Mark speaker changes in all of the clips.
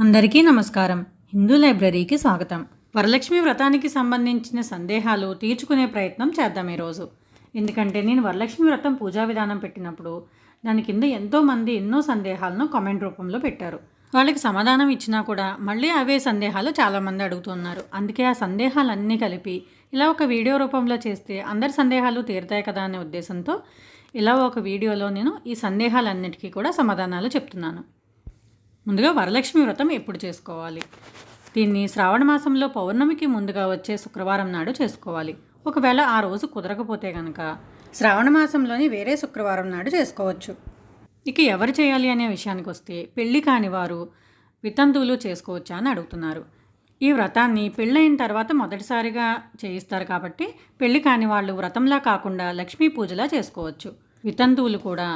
Speaker 1: అందరికీ నమస్కారం. హిందూ లైబ్రరీకి స్వాగతం. వరలక్ష్మి వ్రతానికి సంబంధించిన సందేహాలు తీర్చుకునే ప్రయత్నం చేద్దాం ఈరోజు. ఎందుకంటే నేను వరలక్ష్మి వ్రతం పూజా విధానం పెట్టినప్పుడు దాని కింద ఎంతోమంది ఎన్నో సందేహాలను కామెంట్ రూపంలో పెట్టారు. వాళ్ళకి సమాధానం ఇచ్చినా కూడా మళ్ళీ అవే సందేహాలు చాలామంది అడుగుతున్నారు. అందుకే ఆ సందేహాలన్నీ కలిపి ఇలా ఒక వీడియో రూపంలో చేస్తే అందరి సందేహాలు తీరుతాయి కదా అనే ఉద్దేశంతో ఇలా ఒక వీడియోలో నేను ఈ సందేహాలన్నిటికీ కూడా సమాధానాలు చెప్తున్నాను. ముందుగా వరలక్ష్మి వ్రతం ఎప్పుడు చేసుకోవాలి? దీన్ని శ్రావణ మాసంలో పౌర్ణమికి ముందుగా వచ్చే శుక్రవారం నాడు చేసుకోవాలి. ఒకవేళ ఆ రోజు కుదరకపోతే కనుక శ్రావణ మాసంలోని వేరే శుక్రవారం నాడు చేసుకోవచ్చు. ఇక ఎవరు చేయాలి అనే విషయానికి వస్తే పెళ్ళి కాని వారు వితంతువులు చేసుకోవచ్చా అని అడుగుతున్నారు. ఈ వ్రతాన్ని పెళ్ళైన తర్వాత మొదటిసారిగా చేయిస్తారు కాబట్టి పెళ్ళి కాని వాళ్ళు వ్రతంలా కాకుండా లక్ష్మీ పూజలా చేసుకోవచ్చు. వితంతువులు కూడా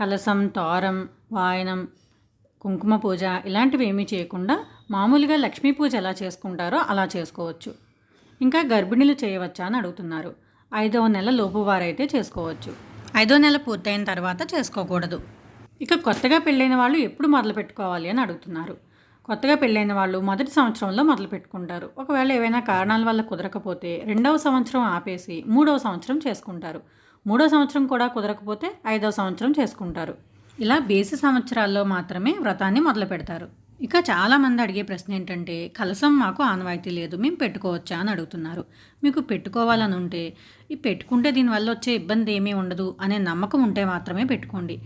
Speaker 1: కలసం తోరం వాయనం కుంకుమ పూజ ఇలాంటివి ఏమీ చేయకుండా మామూలుగా లక్ష్మీ పూజ ఎలా చేసుకుంటారో అలా చేసుకోవచ్చు. ఇంకా గర్భిణీలు చేయవచ్చా అని అడుగుతున్నారు. ఐదవ నెల లోపు వారైతే చేసుకోవచ్చు. ఐదో నెల పూర్తయిన తర్వాత చేసుకోకూడదు. ఇక కొత్తగా పెళ్ళైన వాళ్ళు ఎప్పుడు మొదలు పెట్టుకోవాలి అని అడుగుతున్నారు. కొత్తగా పెళ్ళైన వాళ్ళు మొదటి సంవత్సరంలో మొదలు పెట్టుకుంటారు. ఒకవేళ ఏవైనా కారణాల వల్ల కుదరకపోతే రెండవ సంవత్సరం ఆపేసి మూడవ సంవత్సరం చేసుకుంటారు. మూడో సంవత్సరం కూడా కుదరకపోతే ఐదవ సంవత్సరం చేసుకుంటారు. ఇలా బేసి సంవత్సరాల్లో మాత్రమే వ్రతాన్ని మొదలు పెడతారు. ఇక చాలామంది అడిగే ప్రశ్న ఏంటంటే కలసం మాకు ఆనవాయితీ లేదు మేము పెట్టుకోవచ్చా అని అడుగుతున్నారు. మీకు పెట్టుకోవాలని ఉంటే ఈ పెట్టుకుంటే దీనివల్ల వచ్చే ఇబ్బంది ఏమీ ఉండదు అనే నమ్మకం ఉంటే మాత్రమే పెట్టుకోండి.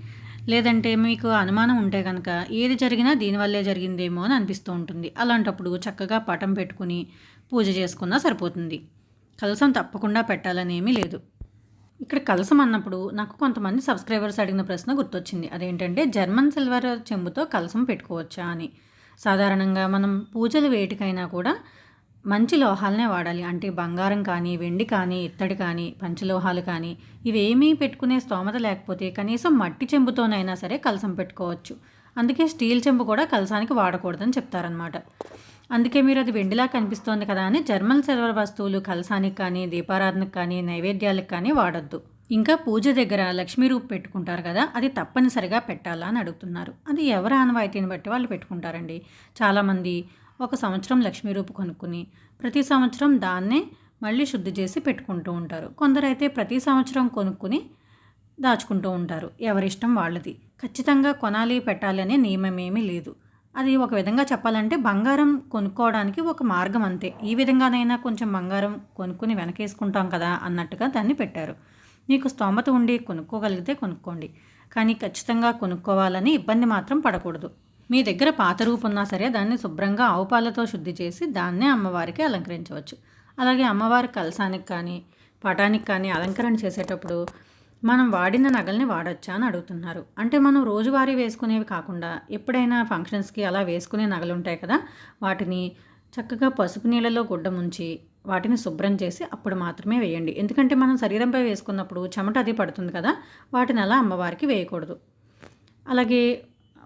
Speaker 1: లేదంటే మీకు అనుమానం ఉంటే కనుక ఏది జరిగినా దీనివల్లే జరిగిందేమో అని అనిపిస్తూ ఉంటుంది. అలాంటప్పుడు చక్కగా పటం పెట్టుకుని పూజ చేసుకున్నా సరిపోతుంది. కలసం తప్పకుండా పెట్టాలనేమీ లేదు. ఇక్కడ కలసం అన్నప్పుడు నాకు కొంతమంది సబ్స్క్రైబర్స్ అడిగిన ప్రశ్న గుర్తొచ్చింది. అదేంటంటే జర్మన్ సిల్వర్ చెంబుతో కలసం పెట్టుకోవచ్చా అని. సాధారణంగా మనం పూజలు వేటికైనా కూడా మంచి లోహాలనే వాడాలి. అంటే బంగారం కానీ వెండి కానీ ఇత్తడి కానీ పంచలోహాలు కానీ ఇవేమీ పెట్టుకునే స్తోమత లేకపోతే కనీసం మట్టి చెంబుతోనైనా సరే కలసం పెట్టుకోవచ్చు. అందుకే స్టీల్ చెంబు కూడా కలసానికి వాడకూడదని చెప్తారనమాట అందుకే మీరు అది వెండిలా కనిపిస్తోంది కదా అని జర్మన్ సిల్వర్ వస్తువులు కలసానికి కానీ దీపారాధనకు కానీ నైవేద్యాలకు కానీ వాడొద్దు. ఇంకా పూజ దగ్గర లక్ష్మీ రూపు పెట్టుకుంటారు కదా అది తప్పనిసరిగా పెట్టాలా అని అడుగుతున్నారు. అది ఎవరు ఆనవాయితీని బట్టి వాళ్ళు పెట్టుకుంటారండి. చాలామంది ఒక సంవత్సరం లక్ష్మీ రూపు కొనుక్కుని ప్రతి సంవత్సరం దాన్నే మళ్ళీ శుద్ధి చేసి పెట్టుకుంటూ ఉంటారు. కొందరైతే ప్రతి సంవత్సరం కొనుక్కుని దాచుకుంటూ ఉంటారు. ఎవరిష్టం వాళ్ళది. ఖచ్చితంగా కొనాలి పెట్టాలి అనే నియమం ఏమీ లేదు. అది ఒక విధంగా చెప్పాలంటే బంగారం కొనుక్కోవడానికి ఒక మార్గం అంతే. ఈ విధంగానైనా కొంచెం బంగారం కొనుక్కుని వెనకేసుకుంటాం కదా అన్నట్టుగా దాన్ని పెట్టారు. మీకు స్తోమత ఉండి కొనుక్కోగలిగితే కొనుక్కోండి. కానీ ఖచ్చితంగా కొనుక్కోవాలని ఇబ్బంది మాత్రం పడకూడదు. మీ దగ్గర పాత రూపు ఉన్నా సరే దాన్ని శుభ్రంగా ఆవు పాలతో శుద్ధి చేసి దాన్నే అమ్మవారికి అలంకరించవచ్చు. అలాగే అమ్మవారి కలసానికి కానీ పటానికి కానీ అలంకరణ చేసేటప్పుడు మనం వాడిన నగల్ని వాడచ్చా అని అడుగుతున్నారు. అంటే మనం రోజువారీ వేసుకునేవి కాకుండా ఎప్పుడైనా ఫంక్షన్స్కి అలా వేసుకునే నగలు ఉంటాయి కదా వాటిని చక్కగా పసుపు నీళ్ళలో గుడ్డ ముంచి వాటిని శుభ్రం చేసి అప్పుడు మాత్రమే వేయండి. ఎందుకంటే మనం శరీరంపై వేసుకున్నప్పుడు చెమట అది పడుతుంది కదా వాటిని అలా అమ్మవారికి వేయకూడదు. అలాగే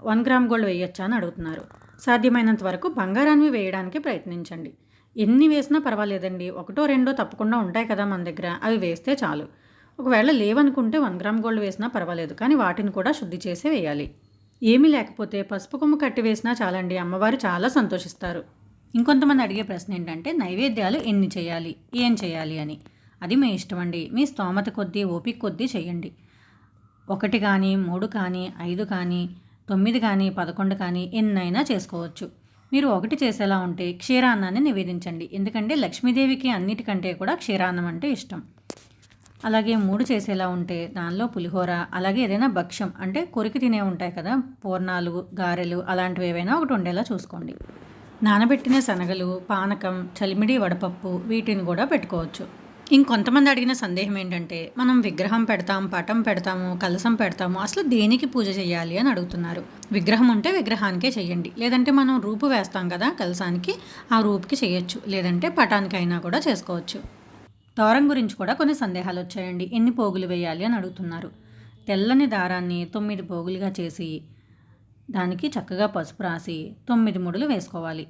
Speaker 1: వన్ గ్రామ్ గోల్డ్ వేయొచ్చా అని అడుగుతున్నారు. సాధ్యమైనంత వరకు బంగారాన్ని వేయడానికి ప్రయత్నించండి. ఎన్ని వేసినా పర్వాలేదండి. ఒకటో రెండో తప్పకుండా ఉంటాయి కదా మన దగ్గర. అవి వేస్తే చాలు. ఒకవేళ లేవనుకుంటే వన్ గ్రామ్ గోల్డ్ వేసినా పర్వాలేదు. కానీ వాటిని కూడా శుద్ధి చేసే వేయాలి. ఏమీ లేకపోతే పసుపు కొమ్ము కట్టి వేసినా చాలండి. అమ్మవారు చాలా సంతోషిస్తారు. ఇంకొంతమంది అడిగే ప్రశ్న ఏంటంటే నైవేద్యాలు ఎన్ని చేయాలి? ఏం చేయాలి అని. అది మీ ఇష్టం అండి మీ స్తోమత కొద్దీ ఓపిక కొద్దీ చేయండి. ఒకటి కానీ మూడు కానీ ఐదు కానీ తొమ్మిది కానీ పదకొండు కానీ ఎన్నైనా చేసుకోవచ్చు. మీరు ఒకటి చేసేలా ఉంటే క్షీరాన్నాన్ని నివేదించండి. ఎందుకంటే లక్ష్మీదేవికి అన్నిటికంటే కూడా క్షీరాన్నం అంటే ఇష్టం. అలాగే మూడు చేసేలా ఉంటే దానిలో పులిహోర అలాగే ఏదైనా భక్ష్యం అంటే కొరికి తినే ఉంటాయి కదా పూర్ణాలు గారెలు అలాంటివి ఏవైనా ఒకటి ఉండేలా చూసుకోండి. నానబెట్టిన శనగలు పానకం చలిమిడి వడపప్పు వీటిని కూడా పెట్టుకోవచ్చు. ఇంకొంతమంది అడిగిన సందేహం ఏంటంటే మనం విగ్రహం పెడతాం పటం పెడతాము కలసం పెడతాము అసలు దేనికి పూజ చేయాలి అని అడుగుతున్నారు. విగ్రహం ఉంటే విగ్రహానికే చేయండి. లేదంటే మనం రూపు వేస్తాం కదా కలసానికి ఆ రూపుకి చేయొచ్చు. లేదంటే పటానికైనా కూడా చేసుకోవచ్చు. తోరం గురించి కూడా కొన్ని సందేహాలు వచ్చాయండి. ఎన్ని పోగులు వేయాలి అని అడుగుతున్నారు. తెల్లని దారాన్ని తొమ్మిది పోగులుగా చేసి దానికి చక్కగా పసుపు రాసి తొమ్మిది ముడులు వేసుకోవాలి.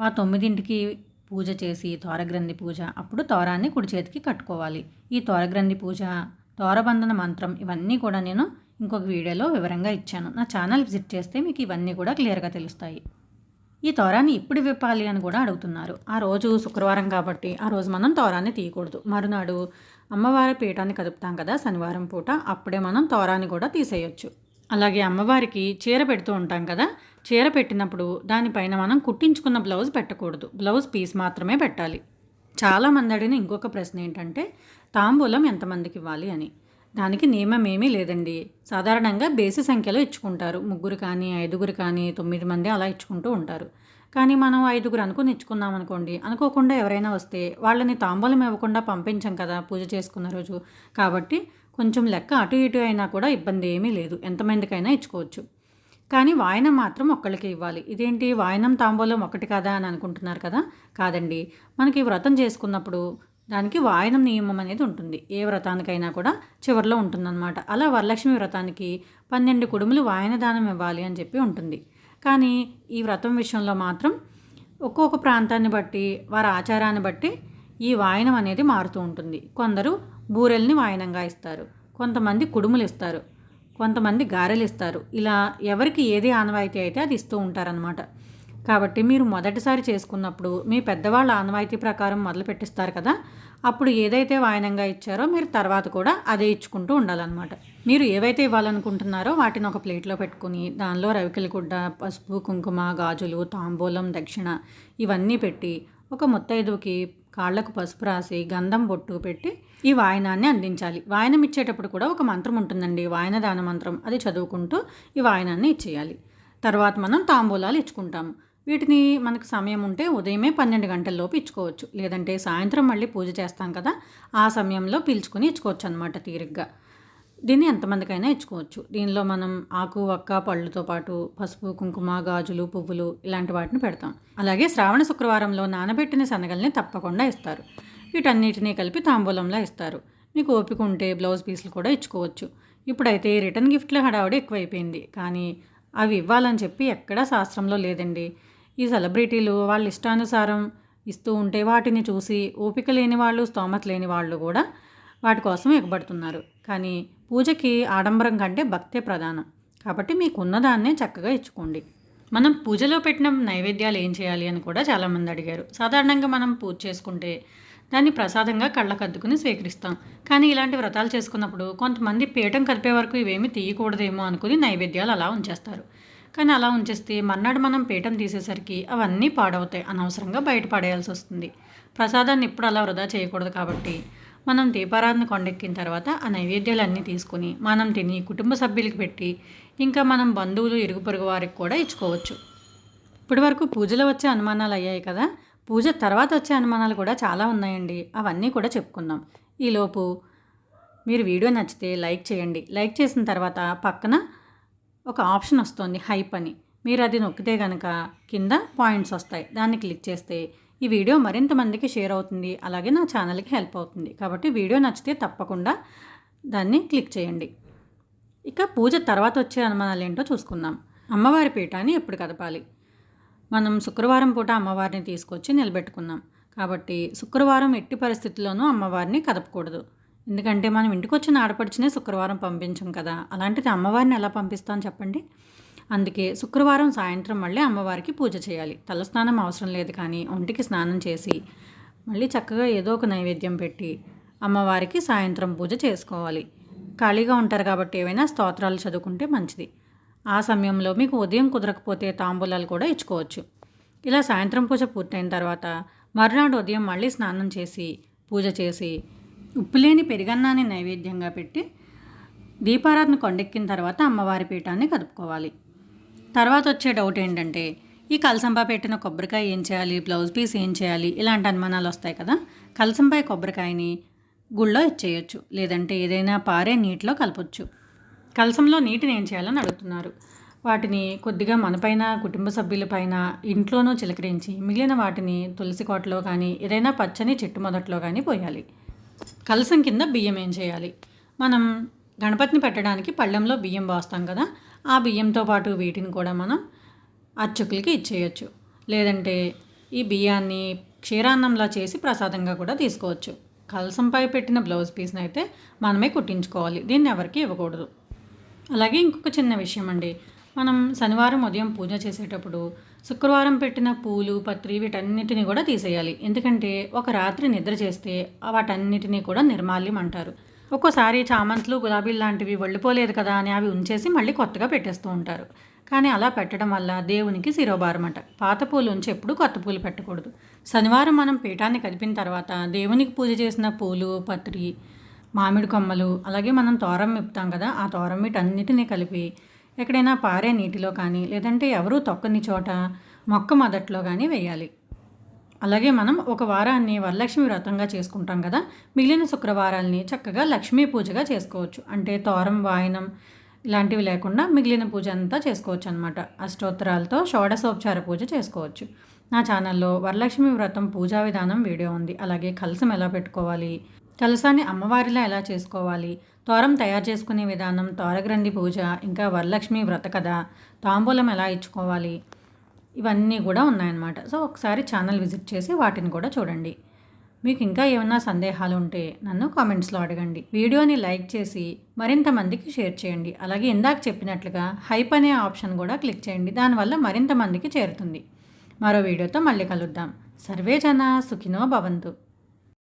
Speaker 1: ఆ తొమ్మిదింటికి పూజ చేసి తోరగ్రంథి పూజ అప్పుడు తోరాన్ని కుడి చేతికి కట్టుకోవాలి. ఈ తోరగ్రంథి పూజ తోరబంధన మంత్రం ఇవన్నీ కూడా నేను ఇంకొక వీడియోలో వివరంగా ఇచ్చాను. నా ఛానల్ విజిట్ చేస్తే మీకు ఇవన్నీ కూడా క్లియర్గా తెలుస్తాయి. ఈ తోరాన్ని ఇప్పుడు విప్పాలి అని కూడా అడుగుతున్నారు. ఆ రోజు శుక్రవారం కాబట్టి ఆ రోజు మనం తోరాన్ని తీయకూడదు. మరునాడు అమ్మవారి పీఠాన్ని కదుపుతాం కదా శనివారం పూట అప్పుడే మనం తోరాన్ని కూడా తీసేయొచ్చు. అలాగే అమ్మవారికి చీర పెడుతూ ఉంటాం కదా చీర పెట్టినప్పుడు దానిపైన మనం కుట్టించుకున్న బ్లౌజ్ పెట్టకూడదు. బ్లౌజ్ పీస్ మాత్రమే పెట్టాలి. చాలామంది అడిగిన ఇంకొక ప్రశ్న ఏంటంటే తాంబూలం ఎంతమందికి ఇవ్వాలి అని? దానికి నియమం ఏమీ లేదండి. సాధారణంగా బేసి సంఖ్యలో ఇచ్చుకుంటారు. ముగ్గురు కానీ ఐదుగురు కానీ తొమ్మిది మంది అలా ఇచ్చుకుంటూ ఉంటారు. కానీ మనం ఐదుగురు అనుకుని ఇచ్చుకున్నాం అనుకోండి అనుకోకుండా ఎవరైనా వస్తే వాళ్ళని తాంబూలం ఇవ్వకుండా పంపించాం కదా పూజ చేసుకున్న రోజు. కాబట్టి కొంచెం లెక్క అటు ఇటు అయినా కూడా ఇబ్బంది ఏమీ లేదు. ఎంతమందికైనా ఇచ్చుకోవచ్చు. కానీ వాయనం మాత్రం ఒక్కళ్ళకి ఇవ్వాలి. ఇదేంటి? వాయనం తాంబూలం ఒకటి కదా అని అనుకుంటున్నారు కదా? కాదండి. మనకి వ్రతం చేసుకున్నప్పుడు దానికి వాయనం నియమం అనేది ఉంటుంది. ఏ వ్రతానికైనా కూడా చివరిలో ఉంటుందన్నమాట. అలా వరలక్ష్మి వ్రతానికి పన్నెండు కుడుములు వాయన దానం ఇవ్వాలి అని చెప్పి ఉంటుంది. కానీ ఈ వ్రతం విషయంలో మాత్రం ఒక్కొక్క ప్రాంతాన్ని బట్టి వారి ఆచారాన్ని బట్టి ఈ వాయనం అనేది మారుతూ ఉంటుంది. కొందరు బూరెల్ని వాయనంగా ఇస్తారు. కొంతమంది కుడుములు ఇస్తారు కొంతమంది గారెలు ఇస్తారు ఇలా ఎవరికి ఏది ఆనవాయితీ అయితే అది ఇస్తూ ఉంటారనమాట కాబట్టి మీరు మొదటిసారి చేసుకున్నప్పుడు మీ పెద్దవాళ్ళ ఆనవాయితీ ప్రకారం మొదలు పెట్టిస్తారు కదా. అప్పుడు ఏదైతే వాయనంగా ఇచ్చారో మీరు తర్వాత కూడా అదే ఇచ్చుకుంటూ ఉండాలన్నమాట. మీరు ఏవైతే ఇవ్వాలనుకుంటున్నారో వాటిని ఒక ప్లేట్లో పెట్టుకుని దానిలో రవికల గుడ్డ పసుపు కుంకుమ గాజులు తాంబూలం దక్షిణ ఇవన్నీ పెట్టి ఒక ముత్తైదువుకి కాళ్ళకు పసుపు రాసి గంధం బొట్టు పెట్టి ఈ వాయనాన్ని అందించాలి. వాయనం ఇచ్చేటప్పుడు కూడా ఒక మంత్రం ఉంటుందండి. వాయన దాన మంత్రం. అది చదువుకుంటూ ఈ వాయనాన్ని ఇచ్చేయాలి. తర్వాత మనం తాంబూలాలు ఇచ్చుకుంటాము. వీటిని మనకు సమయం ఉంటే ఉదయమే పన్నెండు గంటల్లోపు ఇచ్చుకోవచ్చు. లేదంటే సాయంత్రం మళ్ళీ పూజ చేస్తాం కదా ఆ సమయంలో పీల్చుకొని ఇచ్చుకోవచ్చు అనమాట తీరిగ్గా. దీన్ని ఎంతమందికైనా ఇచ్చుకోవచ్చు. దీనిలో మనం ఆకు వక్క పళ్ళుతో పాటు పసుపు కుంకుమ గాజులు పువ్వులు ఇలాంటి వాటిని పెడతాం. అలాగే శ్రావణ శుక్రవారంలో నానబెట్టిన శనగల్ని తప్పకుండా ఇస్తారు. వీటన్నిటినీ కలిపి తాంబూలంలో ఇస్తారు. మీకు ఓపిక ఉంటే బ్లౌజ్ పీసులు కూడా ఇచ్చుకోవచ్చు. ఇప్పుడైతే రిటర్న్ గిఫ్ట్ల హడావుడి ఎక్కువైపోయింది. కానీ అవి ఇవ్వాలని చెప్పి ఎక్కడా శాస్త్రంలో లేదండి. ఈ సెలబ్రిటీలు వాళ్ళ ఇష్టానుసారం ఇస్తూ ఉంటే వాటిని చూసి ఓపిక లేని వాళ్ళు స్తోమత లేని వాళ్ళు కూడా వాటి కోసం ఎగబడుతున్నారు. కానీ పూజకి ఆడంబరం కంటే భక్తే ప్రధానం. కాబట్టి మీకు ఉన్నదాన్నే చక్కగా ఇచ్చుకోండి. మనం పూజలో పెట్టిన నైవేద్యాలు ఏం చేయాలి అని కూడా చాలామంది అడిగారు. సాధారణంగా మనం పూజ చేసుకుంటే దాన్ని ప్రసాదంగా కళ్ళకద్దుకుని స్వీకరిస్తాం. కానీ ఇలాంటి వ్రతాలు చేసుకున్నప్పుడు కొంతమంది పీఠం కదిపే వరకు ఇవేమి తీయకూడదేమో అనుకుని నైవేద్యాలు అలా ఉంచేస్తారు. కానీ అలా ఉంచేస్తే మర్నాడు మనం పీఠం తీసేసరికి అవన్నీ పాడవుతాయి. అనవసరంగా బయటపడేయాల్సి వస్తుంది. ప్రసాదాన్ని ఇప్పుడు అలా వృధా చేయకూడదు కాబట్టి మనం దీపారాధన కొండెక్కిన తర్వాత ఆ నైవేద్యాలన్నీ తీసుకుని మనం తిని కుటుంబ సభ్యులకి పెట్టి ఇంకా మనం బంధువులు ఇరుగు పొరుగు వారికి కూడా ఇచ్చుకోవచ్చు. ఇప్పటి వరకు పూజలో వచ్చే అనుమానాలు అయ్యాయి కదా? పూజ తర్వాత వచ్చే అనుమానాలు కూడా చాలా ఉన్నాయండి. అవన్నీ కూడా చెప్పుకుందాం. ఈలోపు మీరు వీడియో నచ్చితే లైక్ చేయండి. లైక్ చేసిన తర్వాత పక్కన ఒక ఆప్షన్ వస్తుంది హైప్ అని. మీరు అది నొక్కితే కనుక కింద పాయింట్స్ వస్తాయి. దాన్ని క్లిక్ చేస్తే ఈ వీడియో మరింత మందికి షేర్ అవుతుంది. అలాగే నా ఛానల్కి హెల్ప్ అవుతుంది. కాబట్టి వీడియో నచ్చితే తప్పకుండా దాన్ని క్లిక్ చేయండి. ఇక పూజ తర్వాత వచ్చే అనుమానాలు ఏంటో చూసుకుందాం. అమ్మవారి పీఠాన్ని ఎప్పుడు కదపాలి? మనం శుక్రవారం పూట అమ్మవారిని తీసుకొచ్చి నిలబెట్టుకున్నాం. కాబట్టి శుక్రవారం ఎట్టి పరిస్థితుల్లోనూ అమ్మవారిని కదపకూడదు. ఎందుకంటే మనం ఇంటికి వచ్చిన ఆడపడిచినే శుక్రవారం పంపించం కదా. అలాంటిది అమ్మవారిని ఎలా పంపిస్తాం చెప్పండి? అందుకే శుక్రవారం సాయంత్రం మళ్ళీ అమ్మవారికి పూజ చేయాలి. తలస్నానం అవసరం లేదు కానీ ఒంటికి స్నానం చేసి మళ్ళీ చక్కగా ఏదో ఒక నైవేద్యం పెట్టి అమ్మవారికి సాయంత్రం పూజ చేసుకోవాలి. ఖాళీగా ఉంటారు కాబట్టి ఏవైనా స్తోత్రాలు చదువుకుంటే మంచిది. ఆ సమయంలో మీకు ఉదయం కుదరకపోతే తాంబూలాలు కూడా ఇచ్చుకోవచ్చు. ఇలా సాయంత్రం పూజ పూర్తయిన తర్వాత మరునాడు ఉదయం మళ్ళీ స్నానం చేసి పూజ చేసి ఉప్పులేని పెరిగన్నాన్ని నైవేద్యంగా పెట్టి దీపారాధన కొండెక్కిన తర్వాత అమ్మవారి పీఠాన్ని కదుపుకోవాలి. తర్వాత వచ్చే డౌట్ ఏంటంటే ఈ కలసంపా పెట్టిన కొబ్బరికాయ ఏం చేయాలి? బ్లౌజ్ పీస్ ఏం చేయాలి? ఇలాంటి అనుమానాలు వస్తాయి కదా. కలసంబాయి కొబ్బరికాయని గుళ్ళో ఇచ్చేయచ్చు. లేదంటే ఏదైనా పారే నీటిలో కలపొచ్చు. కలసంలో నీటిని ఏం చేయాలని అడుగుతున్నారు. వాటిని కొద్దిగా మనపైన కుటుంబ సభ్యులపైన ఇంట్లోనూ చిలకరించి మిగిలిన వాటిని తులసి కోటలో కానీ ఏదైనా పచ్చని చెట్టు మొదట్లో కానీ పోయాలి. కలసం కింద బియ్యం ఏం చేయాలి? మనం గణపతిని పెట్టడానికి పళ్ళెంలో బియ్యం పోస్తాం కదా ఆ బియ్యంతో పాటు వీటిని కూడా మనం అర్చకులకి ఇచ్చేయచ్చు. లేదంటే ఈ బియ్యాన్ని క్షీరాన్నంలా చేసి ప్రసాదంగా కూడా తీసుకోవచ్చు. కలసంపై పెట్టిన బ్లౌజ్ పీస్ని అయితే మనమే కుట్టించుకోవాలి. దీన్ని ఎవరికి ఇవ్వకూడదు. అలాగే ఇంకొక చిన్న విషయం అండి. మనం శనివారం ఉదయం పూజ చేసేటప్పుడు శుక్రవారం పెట్టిన పూలు పత్రి వీటన్నిటిని కూడా తీసేయాలి. ఎందుకంటే ఒక రాత్రి నిద్ర చేస్తే వాటన్నిటినీ కూడా నిర్మాల్యం అంటారు. ఒక్కోసారి చామంతులు గులాబీలు లాంటివి వెళ్ళిపోలేదు కదా అని అవి ఉంచేసి మళ్ళీ కొత్తగా పెట్టేస్తూ ఉంటారు. కానీ అలా పెట్టడం వల్ల దేవునికి శిరోభారమట. పాత పూలు ఉంచి ఎప్పుడు కొత్త పూలు పెట్టకూడదు. శనివారం మనం పీఠాన్ని కదిపిన తర్వాత దేవునికి పూజ చేసిన పూలు పత్రి మామిడి కొమ్మలు అలాగే మనం తోరం మిప్పుతాం కదా ఆ తోరం వీటన్నిటినీ కలిపి ఎక్కడైనా పారే నీటిలో కానీ లేదంటే ఎవరూ తొక్కని చోట మొక్క మొదట్లో కానీ వేయాలి. అలాగే మనం ఒక వారాన్ని వరలక్ష్మి వ్రతంగా చేసుకుంటాం కదా మిగిలిన శుక్రవారాల్ని చక్కగా లక్ష్మీ పూజగా చేసుకోవచ్చు. అంటే తోరం వాయనం ఇలాంటివి లేకుండా మిగిలిన పూజ అంతా చేసుకోవచ్చు అనమాట అష్టోత్తరాలతో షోడశోపచార పూజ చేసుకోవచ్చు. నా ఛానల్లో వరలక్ష్మి వ్రతం పూజా విధానం వీడియో ఉంది. అలాగే కలసం ఎలా పెట్టుకోవాలి కలసాన్ని అమ్మవారిలా ఎలా చేసుకోవాలి? తోరం తయారు చేసుకునే విధానం తోరగ్రంథి పూజ ఇంకా వరలక్ష్మి వ్రత కథ తాంబూలం ఎలా ఇచ్చుకోవాలి? ఇవన్నీ కూడా ఉన్నాయన్నమాట. సో ఒకసారి ఛానల్ విజిట్ చేసి వాటిని కూడా చూడండి. మీకు ఇంకా ఏమైనా సందేహాలు ఉంటే నన్ను కామెంట్స్లో అడగండి. వీడియోని లైక్ చేసి మరింత మందికి షేర్ చేయండి. అలాగే ఇందాక చెప్పినట్లుగా హైప్ అనే ఆప్షన్ కూడా క్లిక్ చేయండి. దానివల్ల మరింత మందికి చేరుతుంది. మరో వీడియోతో మళ్ళీ కలుద్దాం. సర్వే జన సుఖినో భవంతు.